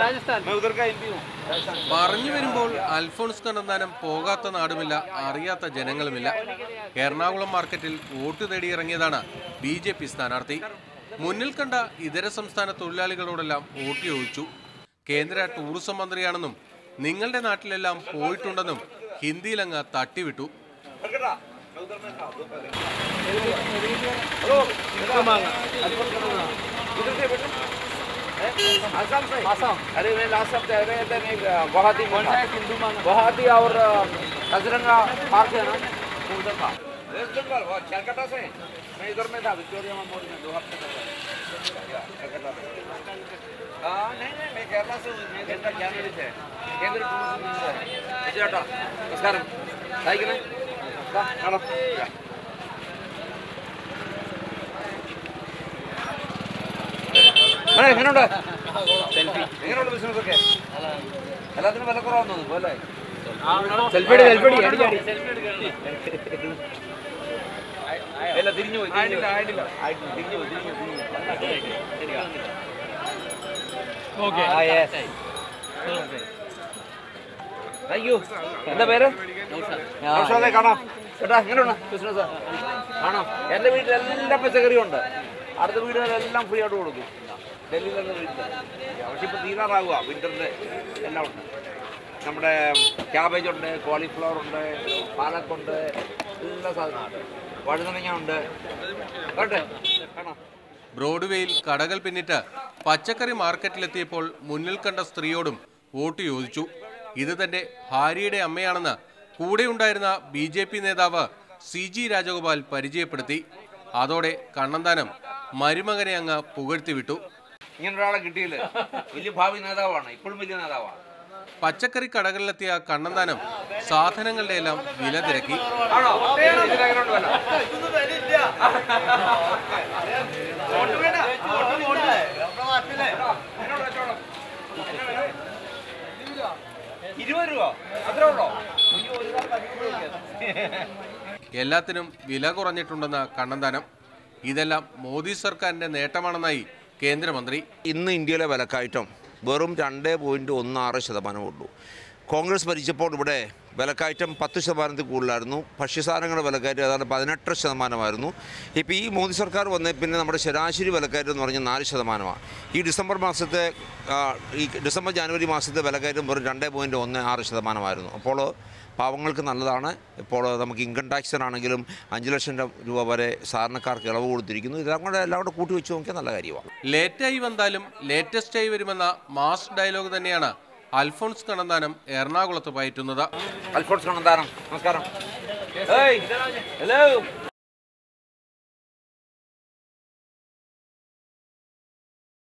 രാജസ്ഥാൻ പറഞ്ഞു വരുമ്പോൾ അൽഫോൺസ് കണ്ണന്താനം പോകാത്ത നാടുമില്ല അറിയാത്ത ജനങ്ങളുമില്ല. എറണാകുളം മാർക്കറ്റിൽ വോട്ട് തേടിയിറങ്ങിയതാണ് ബി ജെ പി സ്ഥാനാർത്ഥി. മുന്നിൽ കണ്ട ഇതര സംസ്ഥാന തൊഴിലാളികളോടെല്ലാം വോട്ട് ചോദിച്ചു കേന്ദ്ര ടൂറിസം മന്ത്രിയാണെന്നും നിങ്ങളുടെ നാട്ടിലെല്ലാം പോയിട്ടുണ്ടെന്നും ഹിന്ദിയിലങ്ങ് തട്ടിവിട്ടു. ഹലോ असम से असम अरे मैं लास्ट सब रह थे मैं गुवाहाटी कौन सा है सिंधुमान गुवाहाटी और कजरंगा पार्क है ना उधर था वेस्ट बंगाल वो कलकत्ता से मैं इधर में था विक्टोरिया मेमोरियल में दो हफ़्ते तक हाँ नहीं नहीं मैं केरला से मैं केंद्र ज्ञानी थे केंद्र टूरिज़्म मिनिस्टर नमस्कार साई के ना എങ്ങനെയുണ്ട് എങ്ങനെയുണ്ട് ബിസിനസ് ഒക്കെ? എല്ലാത്തിനും വില കുറവാന്ന് തോന്നുന്നു അല്ലേ? സെൽഫിടി സെൽഫിടി അടി തിരിഞ്ഞു പോയി ആയിട്ടില്ല ആയിട്ടില്ല. ആയിട്ടില്ല തിരിഞ്ഞു പോയി തിരിഞ്ഞു തിരിഞ്ഞു താങ്ക് യു എന്താ പേര്? നൗഷാദെ. കാണാം. ചേട്ടാ എങ്ങനെയുണ്ട് ബിസിനസ്? കാണാം. എന്റെ വീട്ടിൽ എല്ലാ പച്ചക്കറിയും ഉണ്ട് അടുത്ത വീടുകളെല്ലാം ഫ്രീ ആയിട്ട് കൊടുക്കും. ഡൽഹിയിലുള്ള വീട്ടിൽ പക്ഷെ ഇപ്പോൾ തീരാറാവുക. വിന്ററിന്റെ എല്ലാം ഉണ്ട്. നമ്മുടെ ക്യാബേജ് ഉണ്ട് കോളിഫ്ലവർ ഉണ്ട് പാലക്കുണ്ട് എല്ലാ സാധനമുണ്ട് വഴുതനങ്ങ ഉണ്ട്. കേട്ടെ കാണാം. ബ്രോഡ്വേയിൽ കടകൾ പിന്നിട്ട് പച്ചക്കറി മാർക്കറ്റിലെത്തിയപ്പോൾ മുന്നിൽ കണ്ട സ്ത്രീയോടും വോട്ട് ചോദിച്ചു. ഇത് തന്റെ ഭാര്യയുടെ അമ്മയാണെന്ന് കൂടെയുണ്ടായിരുന്ന ബി ജെ പി നേതാവ് സി ജി രാജഗോപാൽ പരിചയപ്പെടുത്തി. അതോടെ കണ്ണന്താനം മരുമകനെ അങ്ങ് പുകഴ്ത്തിവിട്ടു. ഇങ്ങനെ ഒരാളെ കിട്ടിയില്ല? വലിയ ഭാവി നേതാവാണ് ഇപ്പോഴും വലിയ നേതാവാണ്. പച്ചക്കറി കടകളിലെത്തിയ കണ്ണന്താനം സാധനങ്ങളുടെ എല്ലാം വില തിരക്കി? ഇരുപത് രൂപ. അത്രേ ഉള്ളോ. എല്ലാത്തിനും വില കുറഞ്ഞിട്ടുണ്ടെന്ന കണ്ണന്താനം. ഇതെല്ലാം മോദി സർക്കാരിന്റെ നേട്ടമാണെന്നായി കേന്ദ്രമന്ത്രി ഇന്ന് ഇന്ത്യയിലെ വിലക്കയറ്റം വെറും രണ്ട് പോയിന്റ് ഒന്ന് ആറ് ശതമാനമേ ഉള്ളൂ. കോൺഗ്രസ് ഭരിച്ചപ്പോൾ ഇവിടെ വിലക്കയറ്റം പത്ത് ശതമാനത്തിൽ കൂടുതലായിരുന്നു. ഭക്ഷ്യസാധനങ്ങളുടെ വിലക്കയറ്റം അതാണ് പതിനെട്ട് ശതമാനമായിരുന്നു. ഇപ്പോൾ ഈ മോദി സർക്കാർ വന്നേ പിന്നെ നമ്മുടെ ശരാശരി വിലക്കയറ്റം എന്ന് പറഞ്ഞാൽ നാല് ശതമാനമാണ്. ഈ ഡിസംബർ മാസത്തെ ഈ ഡിസംബർ ജനുവരി മാസത്തെ വിലക്കയറ്റം വെറും രണ്ട് പോയിന്റ് ഒന്ന് ആറ് ശതമാനമായിരുന്നു. അപ്പോൾ പാവങ്ങൾക്ക് നല്ലതാണ്. ഇപ്പോൾ നമുക്ക് ഇൻകം ടാക്സിനാണെങ്കിലും അഞ്ച് ലക്ഷം രൂപ വരെ സാധാരണക്കാർക്ക് ഇളവ് കൊടുത്തിരിക്കുന്നു. ഇതെല്ലാം കൂടെ എല്ലാം കൂടെ കൂട്ടി വെച്ച് നോക്കിയാൽ നല്ല കാര്യമാണ്. ലേറ്റായി വന്നാലും ലേറ്റസ്റ്റായി വരുമെന്ന മാസ് ഡയലോഗ് തന്നെയാണ് അൽഫോൺസ് കണ്ണന്താനം എറണാകുളത്ത് പയറ്റുന്നത്. അൽഫോൺസ് കണ്ണന്താനം. നമസ്കാരം. ഹലോ.